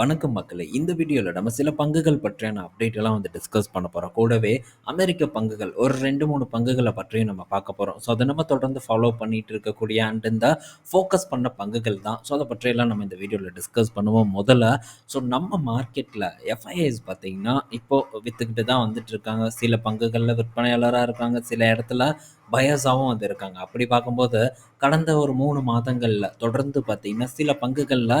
வணக்கம் மக்களே. இந்த வீடியோவில் நம்ம சில பங்குகள் பற்றியான அப்டேட் எல்லாம் வந்து டிஸ்கஸ் பண்ண போகிறோம் கூடவே அமெரிக்க பங்குகள் ஒரு ரெண்டு மூணு பங்குகளை பற்றியும் நம்ம பார்க்க போகிறோம் ஸோ அதை நம்ம தொடர்ந்து ஃபாலோ பண்ணிட்டு இருக்கக்கூடிய அண்ட் இந்த ஃபோக்கஸ் பண்ண பங்குகள் தான். ஸோ அதை பற்றியெல்லாம் நம்ம இந்த வீடியோவில் டிஸ்கஸ் பண்ணுவோம். முதல்ல ஸோ நம்ம மார்க்கெட்டில் எஃப்ஐஐஸ் பார்த்தீங்கன்னா இப்போது விற்றுக்கிட்டு தான் வந்துட்டு இருக்காங்க. சில பங்குகளில் விற்பனையாளராக இருக்காங்க. சில இடத்துல பயஸாகவும் வந்து இருக்காங்க. அப்படி பார்க்கும்போது கடந்த ஒரு மூணு மாதங்களில் தொடர்ந்து பார்த்தீங்கன்னா சில பங்குகளில்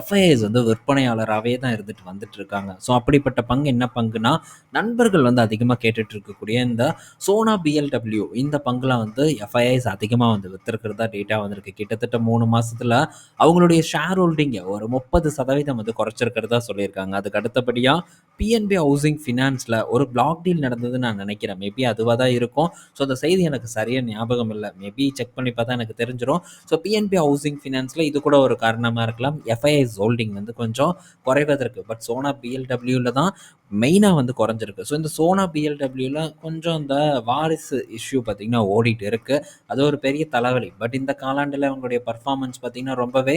எஃப்ஐஎஸ் வந்து விற்பனையாளராகவே தான் இருந்துட்டு வந்துட்டு இருக்காங்க. ஸோ அப்படிப்பட்ட பங்கு என்ன பங்குனா நண்பர்கள் வந்து அதிகமாக கேட்டுட்டு இருக்கக்கூடிய இந்த சோனா பிஎல்டபிள்யூ இந்த பங்குல வந்து எஃப்ஐஎஸ் அதிகமாக வந்து விற்றுருக்கிறதா டேட்டா வந்திருக்கு. கிட்டத்தட்ட மூணு மாதத்தில் அவங்களுடைய ஷேர் ஹோல்டிங்கை ஒரு முப்பது சதவீதம் வந்து குறைச்சிருக்கிறதா சொல்லியிருக்காங்க. அதுக்கு அடுத்தபடியாக பிஎன்பி ஹவுசிங் ஃபினான்ஸில் ஒரு பிளாக் டீல் நடந்ததுன்னு நான் நினைக்கிறேன். மேபி அதுவாக தான் இருக்கும். ஸோ அந்த செய்தி எனக்கு சரியாக ஞாபகம் இல்லை. மேபி செக் பண்ணி பார்த்தா எனக்கு தெரிஞ்சிடும் ஸோ பிஎன்பி ஹவுசிங் ஃபினான்ஸில் இது கூட ஒரு காரணமாக இருக்கலாம். எஃப்ஐஎஸ் ஹோல்டிங் வந்து கொஞ்சம் குறைவதற்கு. பட் சோனா பிஎல்டபிள்யூவில் தான் மெயினாக வந்து குறைஞ்சிருக்கு. ஸோ இந்த சோனா பிஎல்டபிள்யூவில் கொஞ்சம் இந்த வாரிசு இஷ்யூ பார்த்திங்கன்னா ஓடிட்டு இருக்குது அது ஒரு பெரிய தலைவலி. பட் இந்த காலாண்டில் அவங்களுடைய பர்ஃபார்மன்ஸ் பார்த்திங்கன்னா ரொம்பவே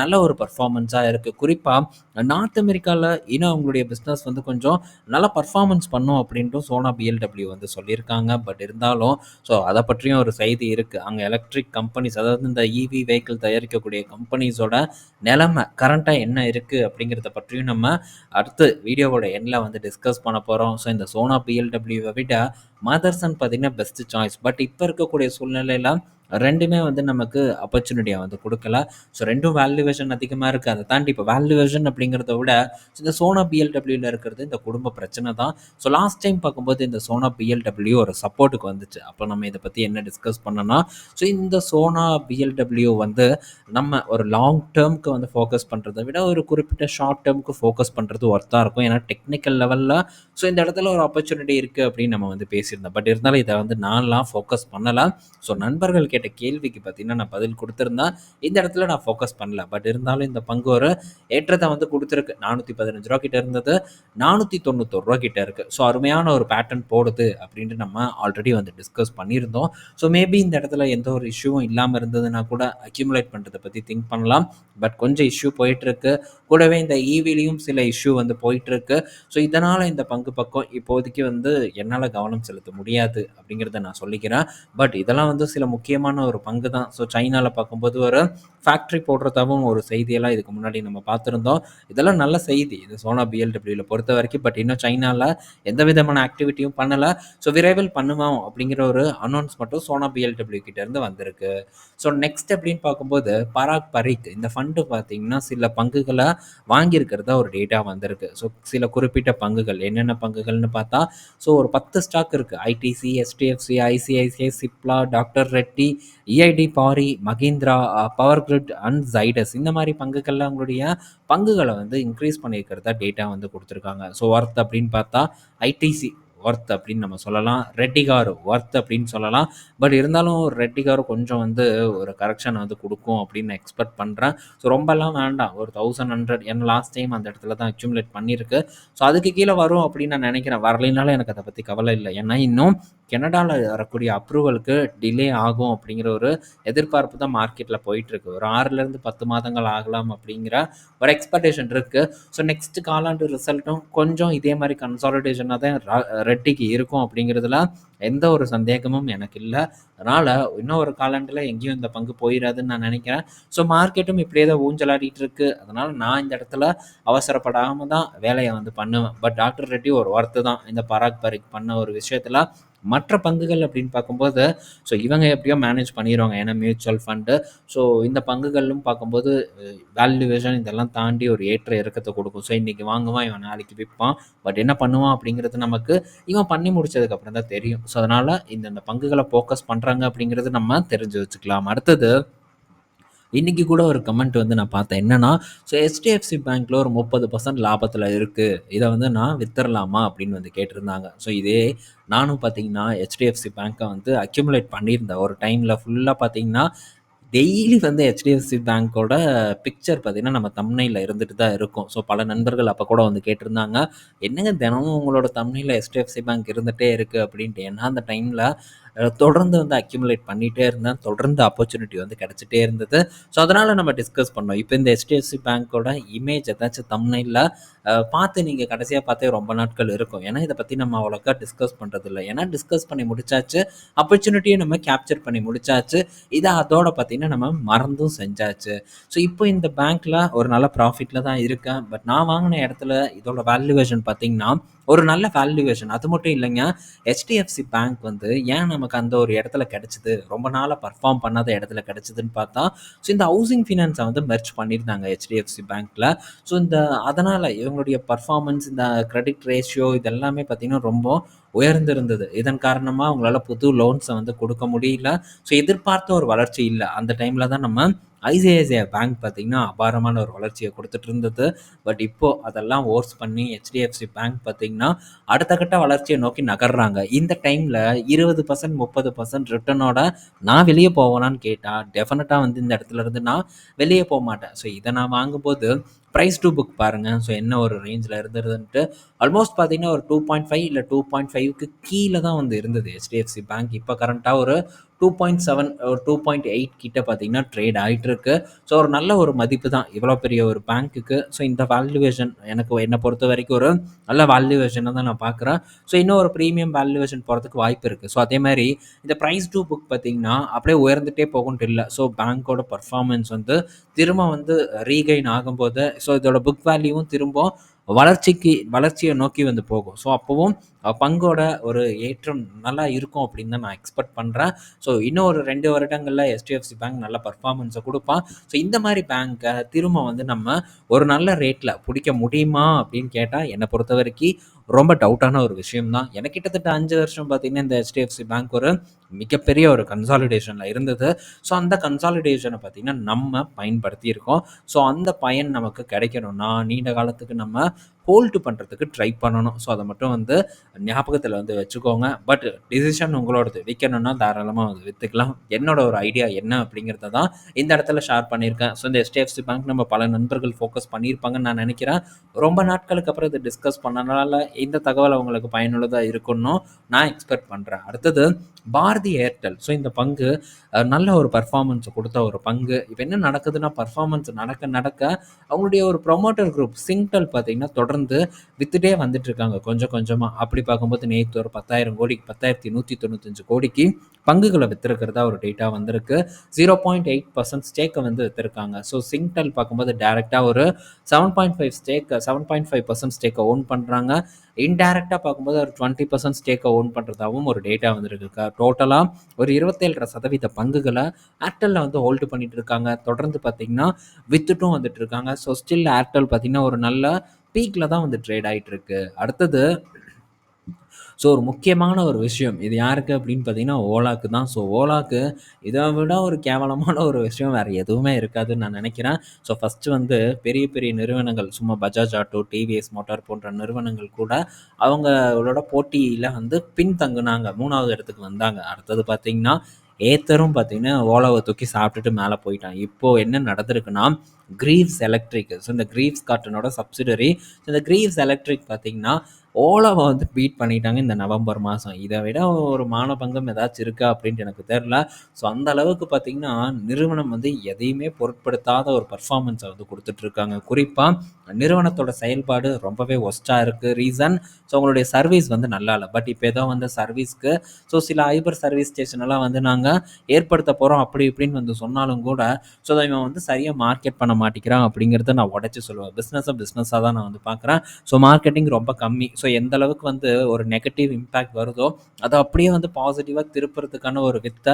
நல்ல ஒரு பர்ஃபார்மன்ஸாக இருக்குது குறிப்பாக நார்த் அமெரிக்காவில் இன்னும் அவங்களுடைய பிஸ்னஸ் வந்து கொஞ்சம் நல்லா பர்ஃபார்மன்ஸ் பண்ணும் அப்படின்ட்டு சோனா பிஎல்டபிள்யூ வந்து சொல்லியிருக்காங்க. பட் இருந்தாலும் ஸோ அதை பற்றியும் ஒரு செய்தி இருக்குது அங்கே எலக்ட்ரிக் கம்பெனிஸ் அதாவது இந்த இவி வெஹிக்கிள் தயாரிக்கக்கூடிய கம்பெனிஸோட நிலைமை கரண்ட்டாக என்ன இருக்குது அப்படிங்கிறத பற்றியும் நம்ம அடுத்து வீடியோவோட எண்ணில் வந்து டிஸ்கஸ் பண்ண போகிறோம் ஸோ இந்த சோனா பிஎல்டபிள்யூவை விட மதர்சன் பார்த்தீங்கன்னா பெஸ்ட் சாய்ஸ் பட் இப்போ இருக்கக்கூடிய சூழ்நிலையில் ரெண்டுமே வந்து நமக்கு ஆப்பர்ச்சுனிட்டியாக வந்து கொடுக்கல ஸோ ரெண்டும் வேல்யூவேஷன் அதிகமாக இருக்குது அதை தாண்டி இப்போ வேல்யூவேஷன் அப்படிங்கிறத விட இந்த சோனா பிஎல்டபிள்யூவில் இருக்கிறது இந்த குடும்ப பிரச்சனை தான். ஸோ லாஸ்ட் டைம் பார்க்கும்போது இந்த சோனா பிஎல்டபிள்யூ ஒரு சப்போர்ட்டுக்கு வந்துச்சு. அப்போ நம்ம இதை பற்றி என்ன டிஸ்கஸ் பண்ணோன்னா ஸோ இந்த சோனா பிஎல்டபிள்யூ வந்து நம்ம ஒரு லாங் டேர்முக்கு வந்து ஃபோக்கஸ் பண்ணுறதை விட ஒரு குறிப்பிட்ட ஷார்ட் டேர்முக்கு ஃபோக்கஸ் பண்ணுறது ஒர்த்தாக இருக்கும். ஏன்னா டெக்னிக்கல் லெவலில் ஸோ இந்த இடத்துல ஒரு ஆப்பர்ச்சுனிட்டி இருக்குது அப்படின்னு நம்ம வந்து பேசியிருந்தோம். பட் இருந்தாலும் இதை வந்து நான்லாம் ஃபோக்கஸ் பண்ணலாம் ஸோ நண்பர்கள் கேட்ட கேள்விக்கு பார்த்தீங்கன்னா நான் பதில் கொடுத்துருந்தேன் இந்த இடத்துல நான் ஃபோக்கஸ் பண்ணல. பட் இருந்தாலும் இந்த பங்கு ஒரு ஏற்றத்தை வந்து கொடுத்துருக்கு. நானூற்றி பதினஞ்சு ரூபா கிட்ட இருந்தது. நானூற்றி தொண்ணூத்தொரு ரூபா கிட்ட இருக்குது ஸோ அருமையான ஒரு பேட்டர்ன் போடுது அப்படின்ட்டு நம்ம ஆல்ரெடி வந்து டிஸ்கஸ் பண்ணியிருந்தோம். ஸோ மேபி இந்த இடத்துல எந்த ஒரு இஷ்யூவும் இல்லாமல் இருந்ததுன்னா கூட அக்யூமுலேட் பண்ணுறதை பற்றி திங்க் பண்ணலாம். பட் கொஞ்சம் இஷ்யூ போயிட்டுருக்கு. கூடவே இந்த ஈவிலையும் சில இஷ்யூ வந்து போயிட்டுருக்கு. ஸோ இதனால் இந்த பங்கு பக்கம் இப்போதைக்கு வந்து என்னால் கவனம் செலுத்த முடியாது அப்படிங்கிறத நான் சொல்லிக்கிறேன். பட் இதெல்லாம் வந்து சில முக்கியமான ஒரு பங்கு தான். ஸோ சைனாவில் பார்க்கும்போது ஒரு ஃபேக்ட்ரி போடுறதாவும் ஒரு செய்தியெல்லாம் இதுக்கு முன்னாடி நம்ம பார்த்துருந்தோம். இதெல்லாம் நல்ல செய்தி. இது சோனா பிஎல்டபிள்யூவில் பொறுத்த வரைக்கும் பட் இன்னும் சைனாவில் எந்த விதமான ஆக்டிவிட்டியும் பண்ணலை. ஸோ விரைவில் பண்ணுவோம் அப்படிங்கிற ஒரு அனௌன்ஸ் மட்டும் சோனா பிஎல்டபிள்யூ கிட்டேருந்து வந்திருக்கு. ஸோ நெக்ஸ்ட் அப்படின்னு பார்க்கும்போது பராக் பரிக் இந்த ஃபண்டு பார்த்தீங்கன்னா சில பங்குகளை வாங்கியிருக்கிறதா ஒரு டேட்டா வந்திருக்கு. ஸோ சில குறிப்பிட்ட பங்குகள் என்னென்ன பங்குகள்னு பார்த்தா ஸோ ஒரு பத்து ஸ்டாக் இருக்குது ITC HDFC ICICI Cipla doctor Reddy EID Parry Mahindra Power Grid and Zydus இந்த மாதிரி பங்குகளில் அவங்களுடைய பங்குகளை வந்து இன்க்ரீஸ் பண்ணியிருக்கிறதா டேட்டா வந்து கொடுத்துருக்காங்க. ஸோ ஒர்த் அப்படின்னு பார்த்தா ஐடிசி ஒர்த் அப்படின்னு நம்ம சொல்லலாம். ரெட்டிகார் ஒர்த் அப்படின்னு சொல்லலாம். பட் இருந்தாலும் ரெட்டிகார் கொஞ்சம் வந்து ஒரு கரெக்ஷன் வந்து கொடுக்கும் அப்படின்னு நான் எக்ஸ்பெக்ட் பண்ணுறேன் ஸோ ரொம்பலாம் வேண்டாம். ஒரு தௌசண்ட் ஹண்ட்ரட் ஏன்னா லாஸ்ட் டைம் அந்த இடத்துல தான் அக்யூமுலேட் பண்ணியிருக்கு. ஸோ அதுக்கு கீழே வரும் அப்படின்னு நான் நினைக்கிறேன். வரலைனாலும் எனக்கு அதை பற்றி கவலை இல்லை. ஏன்னா இன்னும் கனடாவில் வரக்கூடிய அப்ரூவலுக்கு டிலே ஆகும் அப்படிங்கிற ஒரு எதிர்பார்ப்பு தான் மார்க்கெட்டில் போயிட்டுருக்கு. ஒரு ஆறுலேருந்து பத்து மாதங்கள் ஆகலாம் அப்படிங்கிற ஒரு எக்ஸ்பெக்டேஷன் இருக்குது ஸோ நெக்ஸ்ட் காலாண்டு ரிசல்ட்டும் கொஞ்சம் இதே மாதிரி கன்சாலிடேஷனாக தான் ரெட்டிக்கு இருக்கும் அப்படிங்கிறதுல எந்த ஒரு சந்தேகமும் எனக்கு இல்லை. அதனால் இன்னும் ஒரு காலாண்டில் எங்கேயும் இந்த பங்கு போயிடாதுன்னு நான் நினைக்கிறேன். ஸோ மார்க்கெட்டும் இப்படியே தான் ஊஞ்சலாடிட்டு இருக்கு. அதனால் நான் இந்த இடத்துல அவசரப்படாமல் தான் வேலையை வந்து பண்ணுவேன். பட் டாக்டர் ரெட்டி ஒரு ஒர்த்து தான். இந்த பராக் பரிக் பண்ண ஒரு விஷயத்தில் மற்ற பங்குகள் அப்படின்னு பார்க்கும்போது ஸோ இவங்க எப்படியோ மேனேஜ் பண்ணிடுவாங்க ஏன்னா மியூச்சுவல் ஃபண்டு ஸோ இந்த பங்குகளும் பார்க்கும்போது வேல்யூவேஷன் இதெல்லாம் தாண்டி ஒரு ஏற்ற இறக்கத்தை கொடுக்கும். ஸோ இன்றைக்கி வாங்குவான் இவன் நாளைக்கு விற்பான். பட் என்ன பண்ணுவான் அப்படிங்கிறது நமக்கு இவன் பண்ணி முடிச்சதுக்கப்புறம் தான் தெரியும். ஸோ அதனால் இந்த பங்குகளை ஃபோக்கஸ் பண்ணுறாங்க அப்படிங்கிறது நம்ம தெரிஞ்சு வச்சுக்கலாம். அடுத்தது இன்றைக்கி கூட ஒரு கமெண்ட் வந்து நான் பார்த்தேன். என்னென்னா ஸோ ஹெச்டிஎஃப்சி பேங்க்கில் ஒரு முப்பது பர்சன்ட் லாபத்தில் இருக்குது இதை வந்து நான் வித்துடலாமா அப்படின்னு வந்து கேட்டிருந்தாங்க. ஸோ இதே நானும் பார்த்தீங்கன்னா ஹெச்டிஎஃப்சி பேங்க்கை வந்து அக்யூமுலேட் பண்ணியிருந்தேன். ஒரு டைமில் ஃபுல்லாக பார்த்தீங்கன்னா டெய்லி வந்து ஹெச்டிஎஃப்சி பேங்க்கோட பிக்சர் பார்த்தீங்கன்னா நம்ம தம்னையில் இருந்துட்டு தான் இருக்கும். ஸோ பல நண்பர்கள் அப்போ கூட வந்து கேட்டிருந்தாங்க. என்னங்க தினமும் உங்களோட தம்னையில் ஹெச்டிஎஃப்சி பேங்க் இருந்துகிட்டே இருக்குது அப்படின்ட்டு. ஏன்னா அந்த டைமில் தொடர்ந்து வந்து அக்யூமுலேட் பண்ணிகிட்டே இருந்தேன். தொடர்ந்து ஆப்பர்ச்சுனிட்டி வந்து கிடைச்சிட்டே இருந்தது. ஸோ, அதனால் நம்ம டிஸ்கஸ் பண்ணோம். இப்போ இந்த ஹெச்டிஎஃப்சி பேங்க்கோட இமேஜ் ஏதாச்சும் தம்னையில் பார்த்து நீங்கள் கடைசியாக பார்த்தே ரொம்ப நாட்கள் இருக்கும். ஏன்னா, இதை பற்றி நம்ம அவ்வளோக்கா டிஸ்கஸ் பண்றதில்ல. ஏன்னா, டிஸ்கஸ் பண்ணி முடிச்சாச்சு. ஆப்பர்ச்சுனிட்டியை நம்ம கேப்சர் பண்ணி முடிச்சாச்சு. இதை அதோட பார்த்திங்கன்னா நம்ம மறந்தும் செஞ்சாச்சு. ஸோ, இப்போ இந்த பேங்க்கில் ஒரு நல்ல ப்ராஃபிட்டில் தான் இருக்கேன். பட் நான் வாங்கின இடத்துல இதோட வேல்யூவேஷன் பார்த்திங்கன்னா ஒரு நல்ல வேல்யூவேஷன். அது மட்டும் இல்லைங்க. ஹெச்டிஎஃப்சி பேங்க் வந்து ஏன் நமக்கு அந்த ஒரு இடத்துல கிடச்சிது ரொம்ப நாளாக பர்ஃபார்ம் பண்ணாத இடத்துல கிடச்சிதுன்னு பார்த்தா, ஸோ இந்த ஹவுசிங் ஃபினான்ஸை வந்து மெர்ஜ் பண்ணியிருந்தாங்க ஹெச்டிஎஃப்சி பேங்க்கில் ஸோ, இந்த அதனால் இவங்களுடைய பர்ஃபார்மன்ஸ் இந்த கிரெடிட் ரேஷியோ இது எல்லாமே ரொம்ப உயர்ந்திருந்தது. இதன் காரணமாக அவங்களால புது லோன்ஸை வந்து கொடுக்க முடியல. ஸோ, எதிர்பார்த்த ஒரு வளர்ச்சி இல்லை அந்த டைமில் தான் நம்ம ஐசிஐசிஐ பேங்க் பார்த்தீங்கன்னா, அபாரமான ஒரு வளர்ச்சியை கொடுத்துட்டு இருந்தது. பட் இப்போ அதெல்லாம் ஓர்ஸ் பண்ணி ஹெச்டிஎஃப்சி பேங்க் பார்த்தீங்கன்னா, அடுத்த கட்ட வளர்ச்சியை நோக்கி நகர்றாங்க. இந்த டைமில் இருபது பர்சன்ட் முப்பது பர்சன்ட் ரிட்டர்னோட நான் வெளியே போவேனான்னு கேட்டால் டெஃபினட்டாக வந்து இந்த இடத்துல இருந்து நான் வெளியே போக மாட்டேன் ஸோ, இதை நான் வாங்கும்போது ப்ரைஸ் டூ புக் பாருங்க. ஸோ, என்ன ஒரு ரேஞ்சில் இருந்ததுன்ட்டு. ஆல்மோஸ்ட் பார்த்தீங்கன்னா, ஒரு டூ பாயிண்ட் ஃபைவ் இல்லை டூ பாயிண்ட் ஃபைவ்க்கு கீழே தான் வந்து இருந்தது ஹெச்டிஎஃப்சி பேங்க். இப்போ கரண்ட்டாக ஒரு 2.7 ஒரு 2.8 கிட்ட பார்த்தீங்கன்னா, ட்ரேட் ஆகிட்டு இருக்கு. ஸோ, ஒரு நல்ல ஒரு மதிப்பு தான். இவ்வளோ பெரிய ஒரு பேங்க்குக்கு. ஸோ, இந்த வேல்யூவேஷன் எனக்கு என்னை பொறுத்த வரைக்கும் ஒரு நல்ல வேல்யூவேஷனா தான் நான் பார்க்குறேன். ஸோ, இன்னும் ஒரு ப்ரீமியம் வேல்யூவேஷன் போகிறதுக்கு வாய்ப்பு இருக்குது ஸோ, அதே மாதிரி இந்த ப்ரைஸ் டூ புக் பார்த்தீங்கன்னா, அப்படியே உயர்ந்துட்டே போகும்ன்ட்டு இல்லை ஸோ, பேங்கோட பர்ஃபார்மன்ஸ் வந்து திரும்ப வந்து ரீகெயின் ஆகும்போது, ஸோ இதோட புக் வேல்யூவும் திரும்ப வளர்ச்சிக்கு வளர்ச்சியை நோக்கி வந்து போகும். ஸோ, அப்போவும் பங்கோட ஒரு ஏற்றம் நல்லா இருக்கும் அப்படின்னு தான் நான் எக்ஸ்பெக்ட் பண்ணுறேன் ஸோ, இன்னும் ஒரு 2 வருடங்கள்ல HDFC பேங்க் நல்ல பர்ஃபார்மன்ஸை கொடுப்பான் ஸோ, இந்த மாதிரி பேங்க்கை திரும்ப வந்து நம்ம ஒரு நல்ல ரேட்டில் பிடிக்க முடியுமா அப்படின்னு கேட்டால் என்னை பொறுத்த வரைக்கும் ரொம்ப டவுட்டான ஒரு விஷயம் தான். எனக்கு கிட்டத்தட்ட அஞ்சு வருஷம் பார்த்தீங்கன்னா, இந்த ஹெச்டிஎஃப்சி பேங்க் ஒரு மிகப்பெரிய ஒரு கன்சாலிடேஷனில் இருந்தது. ஸோ, அந்த கன்சாலிடேஷனை பார்த்தீங்கன்னா, நம்ம பயன்படுத்தியிருக்கோம். ஸோ, அந்த பயன் நமக்கு கிடைக்கணும்னா, நீண்ட காலத்துக்கு நம்ம ஹோல்டு பண்ணுறதுக்கு ட்ரை பண்ணணும். ஸோ, அதை மட்டும் வந்து ஞாபகத்தில் வந்து வச்சுக்கோங்க. பட் டிசிஷன் உங்களோடது. விற்கணும்னா தாராளமாக வந்து விற்றுக்கலாம் என்னோட ஒரு ஐடியா என்ன அப்படிங்கிறத தான் இந்த இடத்துல ஷேர் பண்ணியிருக்கேன். ஸோ, இந்த ஹெச்டிஎஃப்சி பேங்க் நம்ம பல நண்பர்கள் ஃபோக்கஸ் பண்ணியிருப்பாங்கன்னு நான் நினைக்கிறேன் ரொம்ப நாட்களுக்கு அப்புறம் இதை டிஸ்கஸ் பண்ணனால, இந்த தகவல் அவங்களுக்கு பயனுள்ளதாக இருக்கணும் நான் எக்ஸ்பெக்ட் பண்ணுறேன் அடுத்தது பாரதி ஏர்டெல். ஸோ, இந்த பங்கு நல்ல ஒரு பெர்ஃபார்மன்ஸ கொடுத்த ஒரு பங்கு. இப்போ என்ன நடக்குதுன்னா, பர்ஃபார்மன்ஸ் நடக்க நடக்க அவங்களுடைய ஒரு ப்ரொமோட்டர் குரூப் சிங்டெல் பார்த்தீங்கன்னா, தொடர்ந்து வித்துட்டே வந்துட்டு இருக்காங்க கொஞ்சம் கொஞ்சமா. அப்படி பார்க்கும்போது நேற்று ஒரு பத்தாயிரம் கோடிக்கு பத்தாயிரத்தி நூற்றி தொண்ணூத்தஞ்சு கோடிக்கு பங்குகளை வித்திருக்கிறதா ஒரு டேட்டா வந்திருக்கு. 0.8% ஸ்டேக்க வந்து வித்திருக்காங்க. ஸோ, சிங்டல் பார்க்கும்போது டேரெக்டாக ஒரு 7.5 ஸ்டேக் 7.5% ஸ்டேக்க ஓன் பண்றாங்க. இன்டைரக்ட்டா பார்க்கும்போது ஒரு டுவெண்ட்டி பர்சன்ட் ஸ்டேக்கை ஓன் பண்ணுறதாகவும் ஒரு டேட்டா வந்துருக்கு டோட்டலாக டோட்டலா ஒரு இருபத்தேழரை சதவீத பங்குகளை ஏர்டெல்ல வந்து ஹோல்டு பண்ணிட்டு இருக்காங்க. தொடர்ந்து பார்த்தீங்கன்னா, வித்துட்டும் வந்துட்டு இருக்காங்க. ஸோ, ஸ்டில் ஏர்டெல் பார்த்தீங்கன்னா, ஒரு நல்ல பீக்கில் தான் வந்து ட்ரேட் ஆகிட்டு இருக்கு. அடுத்தது ஸோ, ஒரு முக்கியமான ஒரு விஷயம். இது யாருக்கு அப்படின்னு பார்த்தீங்கன்னா, ஓலாக்கு தான். ஸோ, ஓலாக்கு இதை விட ஒரு கேவலமான ஒரு விஷயம் வேறு எதுவுமே இருக்காதுன்னு நான் நினைக்கிறேன் ஸோ, ஃபஸ்ட்டு வந்து பெரிய பெரிய நிறுவனங்கள் சும்மா பஜாஜ் ஆட்டோ, டிவிஎஸ் மோட்டார் போன்ற நிறுவனங்கள் கூட அவங்களோட போட்டியில் வந்து பின்தங்குனாங்க. மூணாவது இடத்துக்கு வந்தாங்க. அடுத்தது பார்த்தீங்கன்னா, ஏத்தரும் பார்த்தீங்கன்னா, ஓலாவை தூக்கி சாப்பிட்டுட்டு மேலே போயிட்டான். இப்போது என்ன நடந்திருக்குன்னா, கிரீவ்ஸ் எலக்ட்ரிக் ஸோ, இந்த கிரீவ்ஸ் கார்ட்டனோட சப்சிடரி. ஸோ இந்த கிரீவ்ஸ் எலக்ட்ரிக் பார்த்தீங்கன்னா, ஓலாவை வந்து பீட் பண்ணிட்டாங்க இந்த நவம்பர் மாதம் இதை விட ஒரு மானபங்கம் ஏதாச்சும் இருக்கா அப்படின்ட்டு எனக்கு தெரில ஸோ, அந்த அளவுக்கு பார்த்தீங்கன்னா, நிறுவனம் வந்து எதையுமே பொருட்படுத்தாத ஒரு பர்ஃபார்மன்ஸை வந்து கொடுத்துட்ருக்காங்க குறிப்பாக நிறுவனத்தோட செயல்பாடு ரொம்பவே ஒஸ்ட்டாக இருக்குது ரீசன் ஸோ, அவங்களுடைய சர்வீஸ் வந்து நல்லா இல்லை பட் இப்போ ஏதோ வந்து சர்வீஸ்க்கு ஸோ, சில ஐபர் சர்வீஸ் ஸ்டேஷனெல்லாம் வந்து நாங்கள் ஏற்படுத்த போகிறோம் அப்படி இப்படின்னு வந்து சொன்னாலும் கூட, ஸோ, இவன் வந்து சரியாக மார்க்கெட் பண்ண மாட்டேங்கிறான் அப்படிங்கிறத நான் உடச்சி சொல்லுவேன். பிஸ்னஸை பிஸ்னஸாக தான் நான் வந்து பார்க்குறேன். ஸோ, மார்க்கெட்டிங் ரொம்ப கம்மி. ஸோ, எந்த அளவுக்கு வந்து ஒரு நெகட்டிவ் இம்பேக்ட் வருதோ, அதை அப்படியே வந்து பாசிட்டிவாக திருப்புறதுக்கான ஒரு வித்த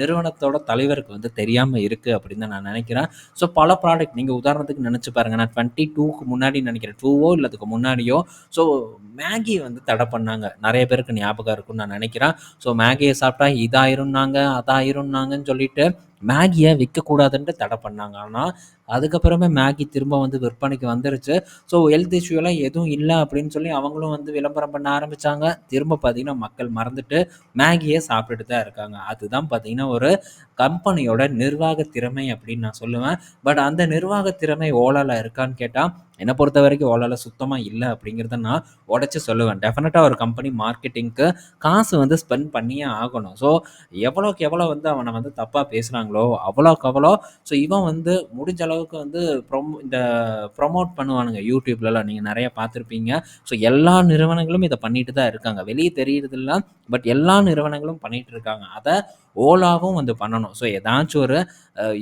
நிறுவனத்தோட தலைவருக்கு வந்து தெரியாமல் இருக்குது அப்படின்னு தான் நான் நினைக்கிறேன் ஸோ, பல ப்ராடக்ட் நீங்கள் உதாரணத்துக்கு நினச்சி பாருங்க. நான் 22க்கு முன்னாடி நெனைக்கிறேன். 2ஓ இல்ல அதுக்கு முன்னாடியோ ஸோ, மேகி வந்து தடை பண்ணாங்க. நிறைய பேருக்கு ஞாபகம் இருக்கும்னு நான் நினைக்கிறேன் ஸோ, மேகியை சாப்பிட்டா இதாயிரும்னாங்க, அதாயிரும்னாங்கன்னு சொல்லிட்டு மேகியை விற்கக்கூடாதுன்ட்டு தடை பண்ணாங்க. ஆனால் அதுக்கப்புறமே மேகி திரும்ப வந்து விற்பனைக்கு வந்துருச்சு. ஸோ, ஹெல்த் இஷ்யூலாம் எதுவும் இல்லை அப்படின்னு சொல்லி அவங்களும் வந்து விளம்பரம் பண்ண ஆரம்பித்தாங்க திரும்ப பார்த்திங்கன்னா மக்கள் மறந்துட்டு மேகியை சாப்பிட்டுட்டு தான் இருக்காங்க. அதுதான் பார்த்திங்கன்னா ஒரு கம்பெனியோட நிர்வாக திறமை அப்படின்னு நான் சொல்லுவேன். பட் அந்த நிர்வாக திறமை ஓலாவில் இருக்கான்னு கேட்டால் என்னை பொறுத்த வரைக்கும் ஓலாவில் சுத்தமாக இல்லை அப்படிங்கிறத நான் உடச்சி சொல்லுவேன். டெஃபினட்டாக ஒரு கம்பெனி மார்க்கெட்டிங்க்கு காசு வந்து ஸ்பெண்ட் பண்ணியே ஆகணும். ஸோ எவ்வளோக்கு எவ்வளோ வந்து அவனை வந்து தப்பாக பேசுகிறாங்களோ அவ்வளோக்கு அவ்வளோ. ஸோ இவன் வந்து முடிஞ்ச அளவுக்கு வந்து ப்ரொமோ இந்த ப்ரொமோட் பண்ணுவானுங்க யூடியூப்லலாம். நீங்கள் நிறைய பார்த்துருப்பீங்க. ஸோ எல்லா நிறுவனங்களும் இதை பண்ணிட்டு தான் இருக்காங்க. வெளியே தெரியுறதில்ல பட் எல்லா நிறுவனங்களும் பண்ணிகிட்டு இருக்காங்க. அதை ஓலாவும் வந்து பண்ணணும். ஸோ ஏதாச்சும் ஒரு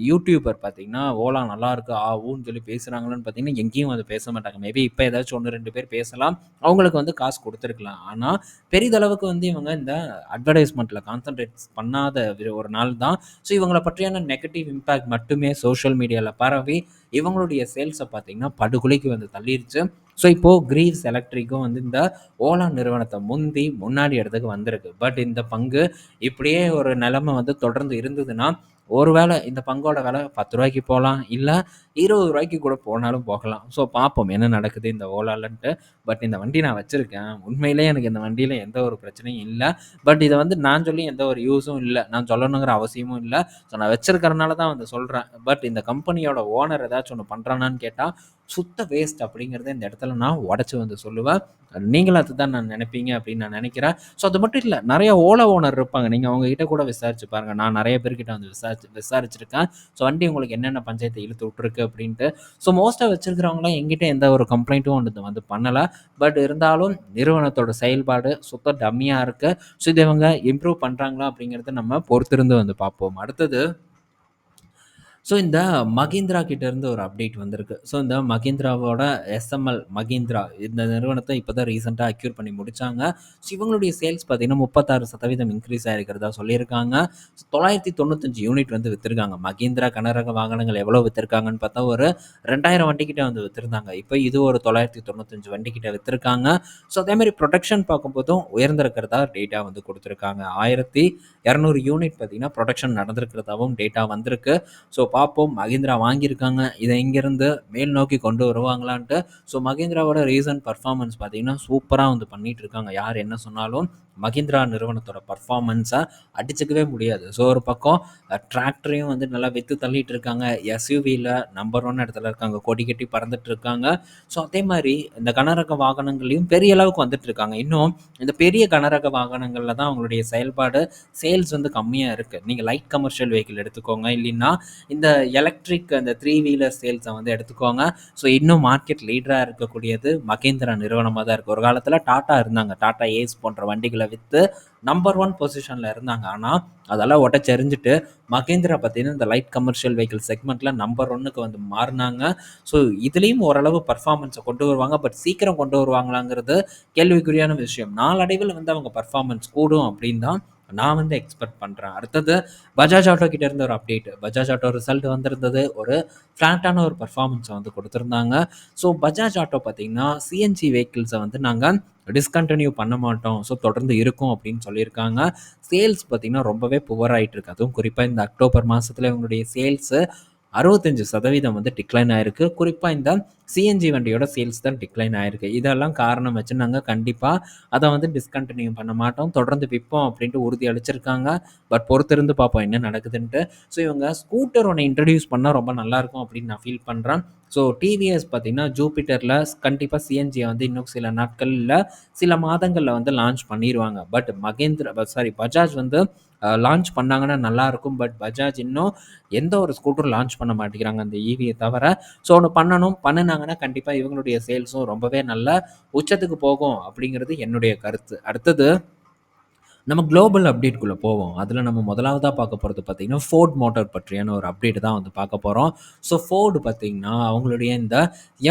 யூடியூபர் பார்த்தீங்கன்னா ஓலா நல்லா இருக்கு ஆ ஊன்னு சொல்லி பேசுகிறாங்களோன்னு பார்த்தீங்கன்னா எங்கேயும் வந்து பேச மாட்டாங்க. மேபி இப்போ ஏதாச்சும் ஒன்று ரெண்டு பேர் பேசலாம். அவங்களுக்கு வந்து காசு கொடுத்துருக்கலாம். ஆனால் பெரிதளவுக்கு வந்து இவங்க இந்த அட்வர்டைஸ்மெண்ட்டில் கான்சன்ட்ரேட் பண்ணாத ஒரு நாள் தான். ஸோ இவங்களை பற்றியான நெகட்டிவ் இம்பேக்ட் மட்டுமே சோஷியல் மீடியாவில் பரவி இவங்களுடைய சேல்ஸை பார்த்தீங்கன்னா படுகொலைக்கு வந்து தள்ளிருச்சு. ஸோ இப்போது கிரீவ்ஸ் எலக்ட்ரிக்கும் வந்து இந்த ஓலா நிறுவனத்தை முந்தி முன்னாடி இடத்துக்கு வந்திருக்கு. பட் இந்த பங்கு இப்படியே ஒரு நிலைமை வந்து தொடர்ந்து இருந்ததுன்னா ஒருவேளை இந்த பங்கோட விலை பத்து ரூபாய்க்கு போகலாம் இல்லை இருபது ரூபாய்க்கு கூட போனாலும் போகலாம். ஸோ பார்ப்போம் என்ன நடக்குது இந்த ஓலாலன்ட்டு. பட் இந்த வண்டி நான் வச்சுருக்கேன். உண்மையிலே எனக்கு இந்த வண்டியில் எந்த ஒரு பிரச்சனையும் இல்லை. பட் இதை வந்து நான் சொல்லி எந்த ஒரு யூஸும் இல்லை. நான் சொல்லணுங்கிற அவசியமும் இல்லை. ஸோ நான் வச்சிருக்கறனால தான் வந்து சொல்கிறேன் பட் இந்த கம்பெனியோட ஓனர் ஏதாச்சும் ஒன்று பண்ணுறானான்னு கேட்டால் சுத்த வேஸ்ட் அப்படிங்கிறத இந்த இடத்துல நான் உடச்சி வந்து சொல்லுவேன். நீங்களும் அதுதான் நான் நினைப்பீங்க அப்படின்னு நான் நினைக்கிறேன். ஸோ அது மட்டும் இல்லை நிறைய ஓலா ஓனர் இருப்பாங்க. நீங்கள் அவங்ககிட்ட கூட விசாரிச்சு பாருங்கள் நான் நிறைய பேர்கிட்ட வந்து விசாரிச்சு விசாரிச்சிருக்கேன். ஸோ வண்டி உங்களுக்கு என்னென்ன பஞ்சாயத்தை இழுத்து விட்டுருக்கு அப்படின்ட்டு. ஸோ மோஸ்ட்டாக வச்சிருக்கிறவங்களாம் எங்கிட்ட எந்த ஒரு கம்ப்ளைண்ட்டும் வந்து வந்து பண்ணலை. பட் இருந்தாலும் நிறுவனத்தோட செயல்பாடு சுத்த டம்மியாக இருக்குது ஸோ இதை இவங்க இம்ப்ரூவ் பண்ணுறாங்களா அப்படிங்கிறத நம்ம பொறுத்திருந்து வந்து பார்ப்போம். அடுத்தது ஸோ இந்த மகீந்திரா கிட்டேருந்து ஒரு அப்டேட் வந்திருக்கு. ஸோ இந்த மகீந்திராவோட எஸ்எம்எல் மகீந்திரா இந்த நிறுவனத்தை இப்போ தான் ரீசெண்டாக அக்யூர் பண்ணி முடிச்சாங்க. ஸோ இவங்களுடைய சேல்ஸ் பார்த்தீங்கன்னா முப்பத்தாறு சதவீதம் இன்க்ரீஸ் ஆகிருக்கிறதா சொல்லியிருக்காங்க. ஸோ தொள்ளாயிரத்தி தொண்ணூத்தஞ்சு யூனிட் வந்து விற்றுருக்காங்க மகீந்திரா கனரக வாகனங்கள் எவ்வளோ விற்றுருக்காங்கன்னு பார்த்தா ஒரு ரெண்டாயிரம் வண்டிக்கிட்ட வந்து விற்றுருந்தாங்க இப்போ இது ஒரு தொள்ளாயிரத்தி தொண்ணூத்தஞ்சு வண்டிக்கிட்ட விற்றுருக்காங்க ஸோ அதேமாதிரி ப்ரொடக்ஷன் பார்க்கும்போதும் உயர்ந்திருக்கிறதா டேட்டா வந்து கொடுத்துருக்காங்க. ஆயிரத்தி இரநூறு யூனிட் பார்த்தீங்கன்னா ப்ரொடக்ஷன் நடந்திருக்கிறதாவும் டேட்டா வந்திருக்கு. ஸோ பார்ப்போம். மகேந்திரா வாங்கியிருக்காங்க. இதை இங்கேருந்து மேல் நோக்கி கொண்டு வருவாங்களான்ட்டு. ஸோ மகேந்திராவோட ரீசன்ட் பர்ஃபார்மன்ஸ் பார்த்தீங்கன்னா சூப்பராக வந்து பண்ணிகிட்டு இருக்காங்க. யார் என்ன சொன்னாலும் மஹிந்திரா நிறுவனத்தோட பர்ஃபார்மன்ஸை அடிச்சுக்கவே முடியாது. ஸோ ஒரு பக்கம் டிராக்டரையும் வந்து நல்லா விற்று தள்ளிட்டு இருக்காங்க. எஸ்யூவியில் நம்பர் ஒன் இடத்துல இருக்காங்க. கொடி கட்டி பறந்துட்டு இருக்காங்க. ஸோ அதே மாதிரி இந்த கனரக வாகனங்களையும் பெரிய அளவுக்கு வந்துட்டு இருக்காங்க. இன்னும் இந்த பெரிய கனரக வாகனங்களில் தான் அவங்களுடைய செயல்பாடு சேல்ஸ் வந்து கம்மியாக இருக்குது நீங்கள் லைட் கமர்ஷியல் வெஹிக்கிள் எடுத்துக்கோங்க. இல்லைன்னா இந்த எலக்ட்ரிக் அந்த த்ரீ வீலர் சேல்ஸை வந்து எடுத்துக்கோங்க. ஸோ இன்னும் மார்க்கெட் லீடராக இருக்கக்கூடியது மகேந்திரா நிறுவனமாக தான் இருக்குது ஒரு காலத்தில் டாட்டா இருந்தாங்க. டாட்டா ஏஸ் போன்ற வண்டிகளை விற்று நம்பர் ஒன் பொசிஷனில் இருந்தாங்க. ஆனால் அதெல்லாம் உடச்செறிஞ்சிட்டு மகேந்திரா பார்த்தீங்கன்னா இந்த லைட் கமர்ஷியல் வெஹிக்கிள் செக்மெண்ட்டில் நம்பர் ஒன்னுக்கு வந்து மாறினாங்க. ஸோ இதுலேயும் ஓரளவு பர்ஃபார்மன்ஸை கொண்டு வருவாங்க. பட் சீக்கிரம் கொண்டு வருவாங்களாங்கிறது கேள்விக்குறியான விஷயம். நாளடைவில் வந்து அவங்க பர்ஃபார்மன்ஸ் கூடும் அப்படின்னு தான் நான் வந்து எக்ஸ்பெக்ட் பண்ணுறேன் அடுத்தது பஜாஜ் ஆட்டோ கிட்ட இருந்த ஒரு அப்டேட் பஜாஜ் ஆட்டோ ரிசல்ட் வந்திருந்தது. ஒரு ஃப்ளாட்டான ஒரு பர்ஃபார்மன்ஸை வந்து கொடுத்துருந்தாங்க. ஸோ பஜாஜ் ஆட்டோ பார்த்தீங்கன்னா சிஎன்ஜி வெஹிக்கிள்ஸை வந்து நாங்கள் டிஸ்கண்டினியூ பண்ண மாட்டோம். ஸோ தொடர்ந்து இருக்கும் அப்படின்னு சொல்லியிருக்காங்க. சேல்ஸ் பார்த்திங்கன்னா ரொம்பவே புவர் ஆகிட்டு இருக்கு. அதுவும் குறிப்பாக இந்த அக்டோபர் மாதத்தில் இவங்களுடைய சேல்ஸு அறுபத்தஞ்சு சதவீதம் வந்து டிக்ளைன் ஆயிருக்கு. குறிப்பாக இந்த சிஎன்ஜி வண்டியோட சேல்ஸ் தான் டிக்ளைன் ஆயிருக்கு. இதெல்லாம் காரணம் வச்சு நாங்கள் கண்டிப்பாக அதை வந்து டிஸ்கண்டினியூ பண்ண மாட்டோம். தொடர்ந்து விற்போம் அப்படின்ட்டு உறுதி அளிச்சிருக்காங்க. பட் பொறுத்திருந்து பார்ப்போம் என்ன நடக்குதுன்ட்டு. ஸோ இவங்க ஸ்கூட்டர் ஒன்று இன்ட்ரடியூஸ் பண்ணால் ரொம்ப நல்லாயிருக்கும் அப்படின்னு நான் ஃபீல் பண்ணுறேன் ஸோ டிவிஎஸ் பார்த்தீங்கன்னா ஜூபிட்டரில் கண்டிப்பாக சிஎன்ஜியை வந்து இன்னும் சில நாட்களில் சில மாதங்களில் வந்து லான்ச் பண்ணிடுவாங்க பட் மகேந்திர சாரி பஜாஜ் வந்து லான்ச் பண்ணாங்கன்னா நல்லாயிருக்கும் பட் பஜாஜ் இன்னும் எந்த ஒரு ஸ்கூட்டரும் லான்ச் பண்ண மாட்டேங்கிறாங்க அந்த e ஈவியை தவிர. ஸோ ஒன்று பண்ணணும். பண்ணினாங்கன்னா கண்டிப்பாக இவங்களுடைய சேல்ஸும் ரொம்பவே நல்ல உச்சத்துக்கு போகும் அப்படிங்கிறது என்னுடைய கருத்து. அடுத்தது நம்ம குளோபல் அப்டேட்குள்ளே போவோம். அதில் நம்ம முதலாவதாக பார்க்க போகிறது பார்த்திங்கன்னா ஃபோர்ட் மோட்டார் பற்றியான ஒரு அப்டேட் தான் வந்து பார்க்க போகிறோம் ஸோ ஃபோர்டு பார்த்திங்கன்னா அவங்களுடைய இந்த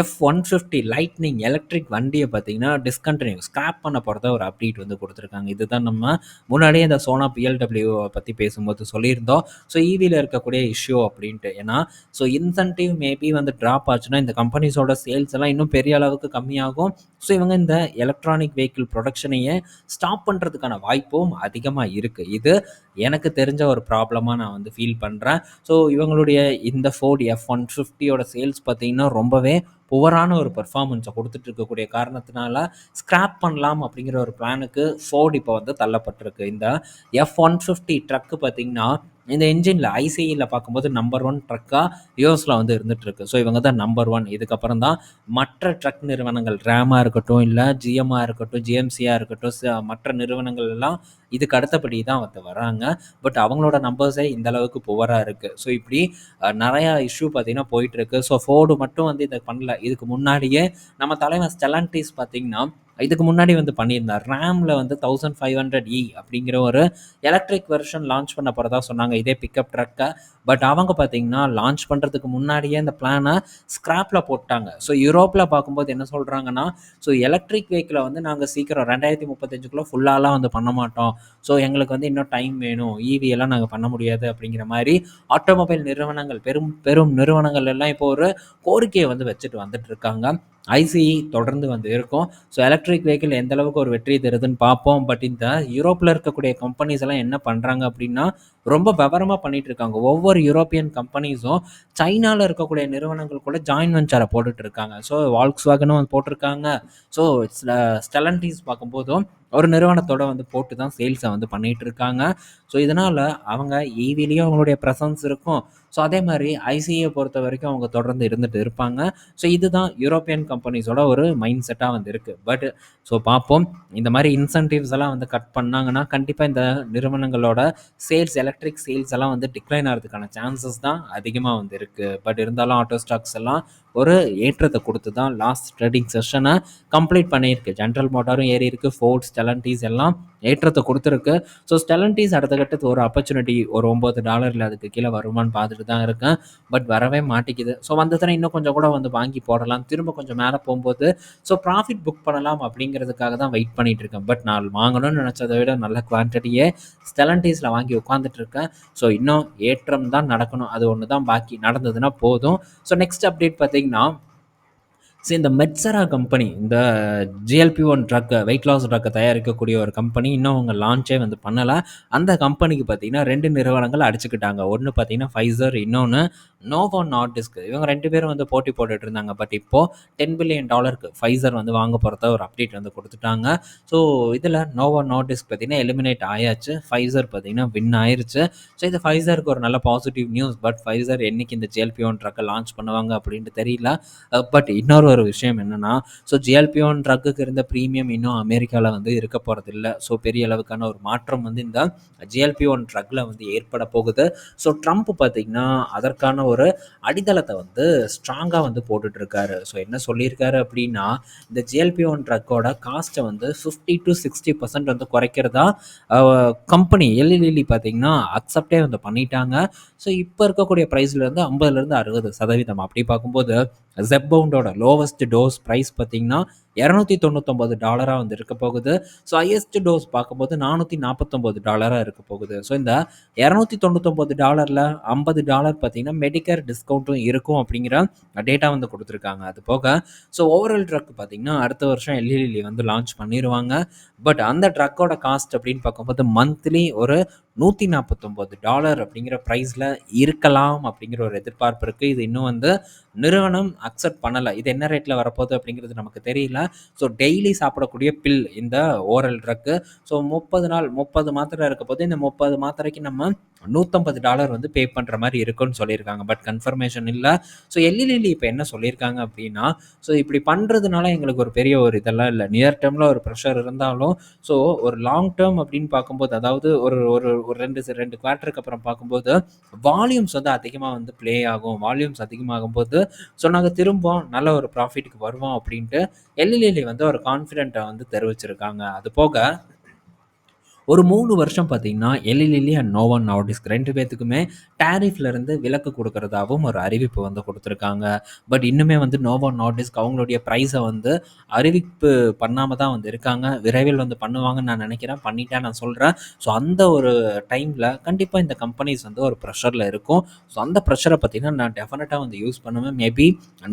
F one fifty lightning electric வண்டியை பார்த்திங்கன்னா டிஸ்கண்டினியூ ஸ்கிராப் பண்ண போகிறத ஒரு அப்டேட் வந்து கொடுத்துருக்காங்க. இதுதான் நம்ம முன்னாடியே இந்த சோனா பிஎல்டபிள்யூ பற்றி பேசும்போது சொல்லியிருந்தோம். ஸோ ஈவியில் இருக்கக்கூடிய இஷ்யூ அப்படின்ட்டு. ஏன்னா ஸோ இன்சென்டிவ் மேபி வந்து ட்ராப் ஆச்சுன்னா இந்த கம்பெனிஸோட சேல்ஸ் எல்லாம் இன்னும் பெரிய அளவுக்கு கம்மியாகும். ஸோ இவங்க இந்த எலக்ட்ரானிக் வெஹிக்கிள் ப்ரொடக்ஷனையே ஸ்டாப் பண்ணுறதுக்கான வாய்ப்பும் அதிகமாக இருக்குது இது எனக்கு தெரிஞ்ச ஒரு ப்ராப்ளமாக நான் வந்து ஃபீல் பண்ணுறேன் ஸோ இவங்களுடைய இந்த ஃபோர்ட் எஃப் ஒன் ஃபிஃப்டியோட சேல்ஸ் பார்த்திங்கன்னா ரொம்பவே புவரான ஒரு பர்ஃபார்மன்ஸை கொடுத்துட்டு இருக்கக்கூடிய காரணத்தினால ஸ்க்ராப் பண்ணலாம் அப்படிங்கிற ஒரு பிளானுக்கு ஃபோர்ட் இப்போ வந்து தள்ளப்பட்டிருக்கு. இந்த எஃப் ஒன் ஃபிஃப்டி ட்ரக்கு பார்த்திங்கன்னா இந்த என்ஜினில் ஐசிஐயில் பார்க்கும்போது நம்பர் ஒன் ட்ரக்காக யோஸில் வந்து இருந்துகிட்ருக்கு ஸோ இவங்க தான் நம்பர் ஒன் இதுக்கப்புறம் தான் மற்ற ட்ரக் நிறுவனங்கள் ரேமாக இருக்கட்டும் இல்லை ஜிஎம்மாக இருக்கட்டும் ஜிஎம்சியாக இருக்கட்டும் மற்ற நிறுவனங்கள் எல்லாம் இதுக்கு அடுத்தபடி தான் வந்து வராங்க. பட் அவங்களோட நம்பர்ஸே இந்த அளவுக்கு புவராக இருக்குது ஸோ இப்படி நிறையா இஷ்யூ பார்த்தீங்கன்னா போயிட்டுருக்கு. ஸோ ஃபோர்டு மட்டும் வந்து இதை பண்ணல. இதுக்கு முன்னாடியே நம்ம தலைவர் ஸ்டெலண்டிஸ் பார்த்தீங்கன்னா இதுக்கு முன்னாடி வந்து பண்ணியிருந்தார். ரேமில் வந்து தௌசண்ட் ஃபைவ் ஹண்ட்ரட் இ அப்படிங்கிற ஒரு எலக்ட்ரிக் வெர்ஷன் லான்ச் பண்ண போகிறதா சொன்னாங்க. இதே பிக்கப் ட்ரக்கை பட் அவங்க பார்த்தீங்கன்னா லான்ச் பண்ணுறதுக்கு முன்னாடியே இந்த பிளானை ஸ்க்ராப்பில் போட்டாங்க. ஸோ யூரோப்பில் பார்க்கும்போது என்ன சொல்கிறாங்கன்னா ஸோ எலக்ட்ரிக் வெஹிக்கிளை வந்து நாங்கள் சீக்கிரம் ரெண்டாயிரத்தி முப்பத்தஞ்சுக்குள்ளே ஃபுல்லாலாம் வந்து பண்ண மாட்டோம். ஸோ எங்களுக்கு வந்து இன்னும் டைம் வேணும். ஈவியெல்லாம் எல்லாம் நாங்கள் பண்ண முடியாது அப்படிங்கிற மாதிரி ஆட்டோமொபைல் நிறுவனங்கள் பெரும் பெரும் நிறுவனங்கள் எல்லாம் இப்போ ஒரு கோரிக்கையை வந்து வச்சுட்டு வந்துட்டு இருக்காங்க. ஐசிஇ தொடர்ந்து வந்து இருக்கும். ஸோ எலக்ட்ரிக் வெஹிக்கிள் எந்த அளவுக்கு ஒரு வெற்றி தருதுன்னு பார்ப்போம். பட் இந்த யூரோப்பில் இருக்கக்கூடிய கம்பெனிஸ் எல்லாம் என்ன பண்ணுறாங்க அப்படின்னா ரொம்ப விவரமாக பண்ணிட்டு இருக்காங்க. ஒவ்வொரு யூரோப்பியன் கம்பெனிஸும் சைனாவில் இருக்கக்கூடிய நிறுவனங்கள் கூட ஜாயின் வெஞ்சரை போட்டுட்டு இருக்காங்க. ஸோ வால்க்ஸ் வாகனும் போட்டிருக்காங்க ஸோ ஸ்டெலண்டிஸ் பார்க்கும்போதும் ஒரு நிறுவனத்தோட வந்து போட்டு தான் சேல்ஸை வந்து பண்ணிகிட்டு இருக்காங்க ஸோ இதனால் அவங்க ஈவிலையும் அவங்களுடைய ப்ரெசன்ஸ் இருக்கும். ஸோ அதே மாதிரி ஐசிஐயை பொறுத்த வரைக்கும் அவங்க தொடர்ந்து இருந்துட்டு இருப்பாங்க. ஸோ இதுதான் யூரோப்பியன் கம்பெனிஸோட ஒரு மைண்ட் செட்டாக வந்து இருக்குது பட் ஸோ பார்ப்போம். இந்த மாதிரி இன்சென்டிவ்ஸ் எல்லாம் வந்து கட் பண்ணாங்கன்னா கண்டிப்பாக இந்த நிறுவனங்களோட சேல்ஸ் எலக்ட்ரிக் சேல்ஸ் எல்லாம் வந்து டிக்ளைன் ஆகிறதுக்கான சான்சஸ் தான் அதிகமாக வந்து இருக்குது பட் இருந்தாலும் ஆட்டோ ஸ்டாக்ஸ் எல்லாம் ஒரு ஏற்றத்தை கொடுத்து தான் லாஸ்ட் ட்ரேடிங் செஷனை கம்ப்ளீட் பண்ணியிருக்கு. ஜென்ரல் மோட்டாரும் ஏறி இருக்குது ஃபோர்ட்ஸ் ஸ்டெலன்டீஸ் எல்லாம் ஏற்றத்தை கொடுத்துருக்கு. ஸோ ஸ்டெலன்டீஸ் அடுத்த கட்டத்து ஒரு ஆப்பர்ச்சுனிட்டி ஒரு ஒம்பது டாலரில் அதுக்கு கீழே வருமான்னு பார்த்துட்டு தான் இருக்கேன். பட் வரவே மாட்டேங்குது. ஸோ வந்ததுனா இன்னும் கொஞ்சம் கூட வந்து வாங்கி போடலாம். திரும்ப கொஞ்சம் மேலே போகும்போது ஸோ ப்ராஃபிட் புக் பண்ணலாம் அப்படிங்கிறதுக்காக தான் வெயிட் பண்ணிட்டு இருக்கேன். பட் நான் வாங்கணும்னு நினச்சதை விட நல்ல குவான்டிட்டியே ஸ்டெலன்டீஸில் வாங்கி உட்காந்துட்டு இருக்கேன். ஸோ இன்னும் ஏற்றம் தான் நடக்கணும். அது ஒன்று தான் பாக்கி. நடந்ததுன்னா போதும். ஸோ நெக்ஸ்ட் அப்டேட் பார்த்தீங்கன்னா ஸோ இந்த மெட்சரா கம்பெனி இந்த ஜிஎல்பி ஒன் ட்ரக்கை வெயிட் லாஸ் ட்ரக்கை தயாரிக்கக்கூடிய ஒரு கம்பெனி இன்னும் அவங்க லான்ச்சே வந்து பண்ணலை. அந்த கம்பெனிக்கு பார்த்தீங்கன்னா ரெண்டு நிறுவனங்கள் அடிச்சுக்கிட்டாங்க. ஒன்று பார்த்தீங்கன்னா ஃபைசர் இன்னொன்று நோவோ நார்டிஸ்க் இவங்க ரெண்டு பேரும் வந்து போட்டி போட்டுட்டு இருந்தாங்க. பட் இப்போது டென் பில்லியன் டாலருக்கு ஃபைசர் வந்து வாங்க போகிறத ஒரு அப்டேட் வந்து கொடுத்துட்டாங்க. ஸோ இதில் நோவோ நார்டிஸ்க் பார்த்தீங்கன்னா எலிமினேட் ஆயாச்சு. ஃபைசர் பார்த்தீங்கன்னா வின் ஆயிருச்சு. ஸோ இது ஃபைசருக்கு ஒரு நல்ல பாசிட்டிவ் நியூஸ் பட் ஃபைசர் என்னைக்கு இந்த ஜிஎல்பி ஒன் ட்ரக்கை லான்ச் பண்ணுவாங்க அப்படின்ட்டு தெரியல. பட் இன்னொரு ஒரு விஷயம் என்னென்னா ஸோ ஜிஎல்பியோன் ட்ரக்குக்கு இருந்த ப்ரீமியம் இன்னும் அமெரிக்காவில் வந்து இருக்க போகிறதில்ல ஸோ பெரிய அளவுக்கான ஒரு மாற்றம் வந்து இந்த ஜிஎல்பி ஒன் ட்ரக்கில் வந்து ஏற்பட போகுது. ஸோ ட்ரம்ப் பார்த்திங்கன்னா அதற்கான ஒரு அடித்தளத்தை வந்து ஸ்ட்ராங்காக வந்து போட்டுட்ருக்காரு. ஸோ என்ன சொல்லியிருக்காரு அப்படின்னா இந்த ஜிஎல்பி ஒன் ட்ரக்கோட காஸ்ட்டை வந்து ஃபிஃப்டி டு சிக்ஸ்டி பர்சன்ட் வந்து குறைக்கிறதா கம்பெனி எல்இலி பார்த்தீங்கன்னா அக்செப்டே வந்து பண்ணிட்டாங்க. ஸோ இப்போ இருக்கக்கூடிய ப்ரைஸ்லேருந்து ஐம்பதுலேருந்து அறுபது சதவீதம். அப்படி பார்க்கும்போது ஜெப்பவுண்டோட லோவஸ்ட் டோஸ் ப்ரைஸ் பார்த்தீங்கன்னா இரநூத்தி தொண்ணூத்தொம்பது டாலராக வந்து இருக்க போகுது. ஸோ ஹையஸ்ட் டோஸ் பார்க்கும்போது நானூற்றி நாற்பத்தொம்போது டாலராக இருக்க போகுது. ஸோ இந்த இரநூத்தி தொண்ணூத்தொம்பது டாலரில் ஐம்பது டாலர் பார்த்தீங்கன்னா மெடிக்கர் டிஸ்கவுண்ட்டும் இருக்கும் அப்படிங்கிற டேட்டா வந்து கொடுத்துருக்காங்க. அது போக ஸோ ஓவரால் ட்ரக் பார்த்தீங்கன்னா அடுத்த வருஷம் எல்இலி வந்து லான்ச் பண்ணிடுவாங்க பட் அந்த ட்ரக்கோட காஸ்ட் அப்படின்னு பார்க்கும்போது மந்த்லி ஒரு நூற்றி நாற்பத்தொம்போது டாலர் அப்படிங்கிற ப்ரைஸில் இருக்கலாம் அப்படிங்கிற ஒரு எதிர்பார்ப்பு இருக்குது இது இன்னும் வந்து நிறுவனம் அக்செப்ட் பண்ணலை. இது என்ன ரேட்டில் வரப்போகுது அப்படிங்கிறது நமக்கு தெரியல. ஸோ டெய்லி சாப்பிடக்கூடிய பில் இந்த ஓரல் ட்ரக்கு ஸோ முப்பது நாள் முப்பது மாத்திரை இருக்க போது இந்த முப்பது மாத்திரைக்கு நம்ம நூற்றம்பது டாலர் வந்து பே பண்ணுற மாதிரி இருக்குன்னு சொல்லியிருக்காங்க. பட் கன்ஃபர்மேஷன் இல்லை. ஸோ எல்இலிலி இப்போ என்ன சொல்லியிருக்காங்க அப்படின்னா ஸோ இப்படி பண்ணுறதுனால எங்களுக்கு ஒரு பெரிய ஒரு இதெல்லாம் இல்லை. நியர் டேர்மில் ஒரு ப்ரெஷர் இருந்தாலும் ஸோ ஒரு லாங் டேர்ம் அப்படின்னு பார்க்கும்போது அதாவது ஒரு ஒரு ஒரு ரெண்டு ரெண்டு குவார்ட்டருக்கு அப்புறம் பார்க்கும்போது வால்யூம்ஸ் வந்து அதிகமாக வந்து ப்ளே ஆகும். வால்யூம்ஸ் அதிகமாகும் போது ஸோ நாங்கள் திரும்பவும் நல்ல ஒரு ப்ராஃபிட்டுக்கு வருவோம் அப்படின்ட்டு எல்இலிலி வந்து ஒரு கான்ஃபிடென்ட்டை வந்து தெரிவிச்சிருக்காங்க. அது போக ஒரு மூணு வருஷம் பார்த்தீங்கன்னா எல்இலிலி அண்ட் நோவன் நாவடிஸ்க் ரெண்டு பேர்த்துக்குமே டேரிஃப்லேருந்து விலக்கு கொடுக்கறதாகவும் ஒரு அறிவிப்பு வந்து கொடுத்துருக்காங்க. பட் இன்னுமே வந்து நோவோ நார்டிஸ்க் அவங்களுடைய ப்ரைஸை வந்து அறிவிப்பு பண்ணாமல் தான் வந்து இருக்காங்க. விரைவில் வந்து பண்ணுவாங்கன்னு நான் நினைக்கிறேன். பண்ணிட்டேன் நான் சொல்கிறேன் ஸோ அந்த ஒரு டைமில் கண்டிப்பாக இந்த கம்பெனிஸ் வந்து ஒரு ப்ரெஷரில் இருக்கும். ஸோ அந்த ப்ரெஷரை பார்த்தீங்கன்னா நான் டெஃபினட்டாக வந்து யூஸ் பண்ணுவேன். மேபி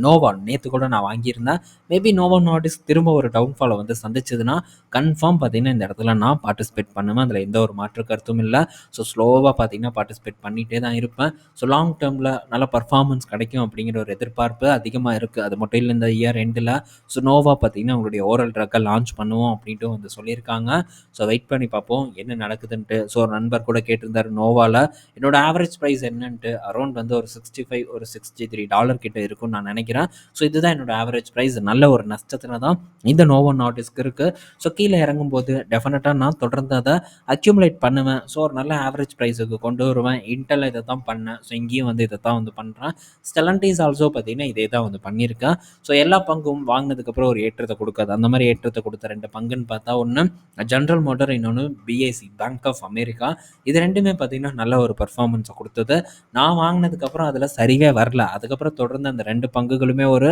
நோவா நேற்று கூட நான் வாங்கியிருந்தேன். மேபி நோவா நார்டிஸ்க் திரும்ப ஒரு டவுன்ஃபாலை வந்து சந்திச்சதுன்னா கன்ஃபார்ம் பார்த்தீங்கன்னா இந்த இடத்துல நான் பார்ட்டிசிபேட் பண்ணுவேன். அதில் எந்த ஒரு மாற்று கருத்தும் இல்லை. ஸோ ஸ்லோவாக பார்த்தீங்கன்னா பார்ட்டிசிபேட் பண்ணிகிட்டே தான் இருப்பேன். ஸோ லாங் டேர்மில் நல்ல பர்ஃபார்மன்ஸ் கிடைக்கும் அப்படிங்கிற ஒரு எதிர்பார்ப்பு அதிகமாக இருக்குது அது மட்டும் இல்லை இந்த இயர் எண்டில் ஸோ நோவா பார்த்தீங்கன்னா உங்களுடைய ஓரல் ட்ரக்கை லான்ச் பண்ணுவோம் அப்படின்ட்டு வந்து சொல்லியிருக்காங்க. ஸோ வெயிட் பண்ணி பார்ப்போம் என்ன நடக்குதுன்ட்டு. ஸோ ஒரு நண்பர் கூட கேட்டிருந்தார் நோவாவில் என்னோட ஆவரேஜ் ப்ரைஸ் என்னன்ட்டு அரௌண்ட் வந்து ஒரு சிக்ஸ்டி ஃபைவ் ஒரு சிக்ஸ்டி த்ரீ டாலர் கிட்ட இருக்கும்னு நான் நினைக்கிறேன். ஸோ இதுதான் என்னோட ஆவரேஜ் ப்ரைஸ் நல்ல ஒரு நஷ்டத்தில் தான் இந்த நோவோ நாட்டிஸ்க்கு இருக்குது ஸோ கீழே இறங்கும்போது டெஃபினட்டாக நான் தொடர்ந்து அதை அக்யூமுலேட் பண்ணுவேன். ஸோ ஒரு நல்ல ஆவரேஜ் ப்ரைஸுக்கு கொண்டு வருவேன். இன்டெல் இதை தான் பண்ணேன். ஸோ இங்கேயும் வந்து இதை தான் வந்து பண்ணுறேன் ஸ்டெலண்டிஸ் ஆல்சோ பார்த்தீங்கன்னா இதே தான் வந்து பண்ணியிருக்கேன். ஸோ எல்லா பங்கும் வாங்கினதுக்கப்புறம் ஒரு ஏற்றத்தை கொடுக்காது. அந்த மாதிரி ஏற்றத்தை கொடுத்த ரெண்டு பங்குன்னு பார்த்தா ஒன்று ஜென்ரல் மோட்டர் இன்னொன்று பிஎஸ்சி பேங்க் ஆஃப் அமெரிக்கா இது ரெண்டுமே பார்த்தீங்கன்னா நல்ல ஒரு பர்ஃபார்மன்ஸை கொடுத்தது. நான் வாங்கினதுக்கப்புறம் அதில் சரிவே வரல. அதுக்கப்புறம் தொடர்ந்து அந்த ரெண்டு பங்குகளுமே ஒரு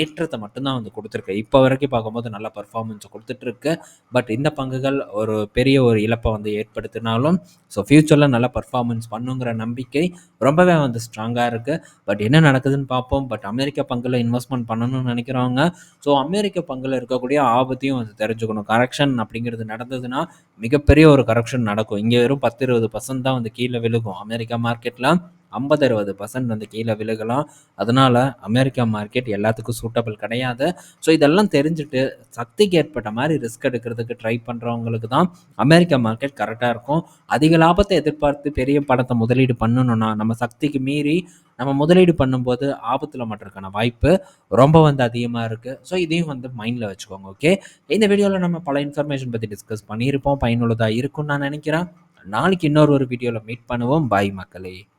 ஏற்றத்தை மட்டும்தான் வந்து கொடுத்துருக்கு. இப்போ வரைக்கும் பார்க்கும்போது நல்ல பர்ஃபார்மன்ஸை கொடுத்துட்ருக்கு பட் இந்த பங்குகள் ஒரு பெரிய ஒரு இழப்பை வந்து ஏற்படுத்தினாலும் ஸோ ஃப்யூச்சரில் நல்ல பர்ஃபார்மன்ஸ் பண்ணுங்கிற நம்பிக்கை ரொம்பவே வந்து ஸ்ட்ராங்காக இருக்குது பட் என்ன நடக்குதுன்னு பார்ப்போம். பட் அமெரிக்க பங்கில் இன்வெஸ்ட்மெண்ட் பண்ணணும்னு நினைக்கிறவங்க ஸோ அமெரிக்க பங்கில் இருக்கக்கூடிய ஆபத்தையும் வந்து தெரிஞ்சுக்கணும். கரெக்ஷன் அப்படிங்கிறது நடந்ததுன்னா மிகப்பெரிய ஒரு கரெக்ஷன் நடக்கும். இங்கே வெறும் பத்து இருபது பர்சன்ட் தான் வந்து கீழே விழுகும் அமெரிக்கா மார்க்கெட்டில் ஐம்பது அறுபது பர்சன்ட் வந்து கீழே விலகலாம் அதனால் அமெரிக்கா மார்க்கெட் எல்லாத்துக்கும் சூட்டபிள் கிடையாது. ஸோ இதெல்லாம் தெரிஞ்சுட்டு சக்திக்கு ஏற்பட்ட மாதிரி ரிஸ்க் எடுக்கிறதுக்கு ட்ரை பண்ணுறவங்களுக்கு தான் அமெரிக்கா மார்க்கெட் கரெக்டாக இருக்கும். அதிக லாபத்தை எதிர்பார்த்து பெரிய படத்தை முதலீடு பண்ணணும்னா நம்ம சக்திக்கு மீறி நம்ம முதலீடு பண்ணும்போது ஆபத்தில் மாட்டுறதுக்கான வாய்ப்பு ரொம்ப வந்து அதிகமாக இருக்குது ஸோ இதையும் வந்து மைண்டில் வச்சுக்கோங்க ஓகே இந்த வீடியோவில் நம்ம பல இன்ஃபர்மேஷன் பற்றி டிஸ்கஸ் பண்ணியிருப்போம். பயனுள்ளதாக இருக்கும்னு நான் நினைக்கிறேன். நாளைக்கு இன்னொரு ஒரு வீடியோவில் மீட் பண்ணுவோம். பாய் மக்களே.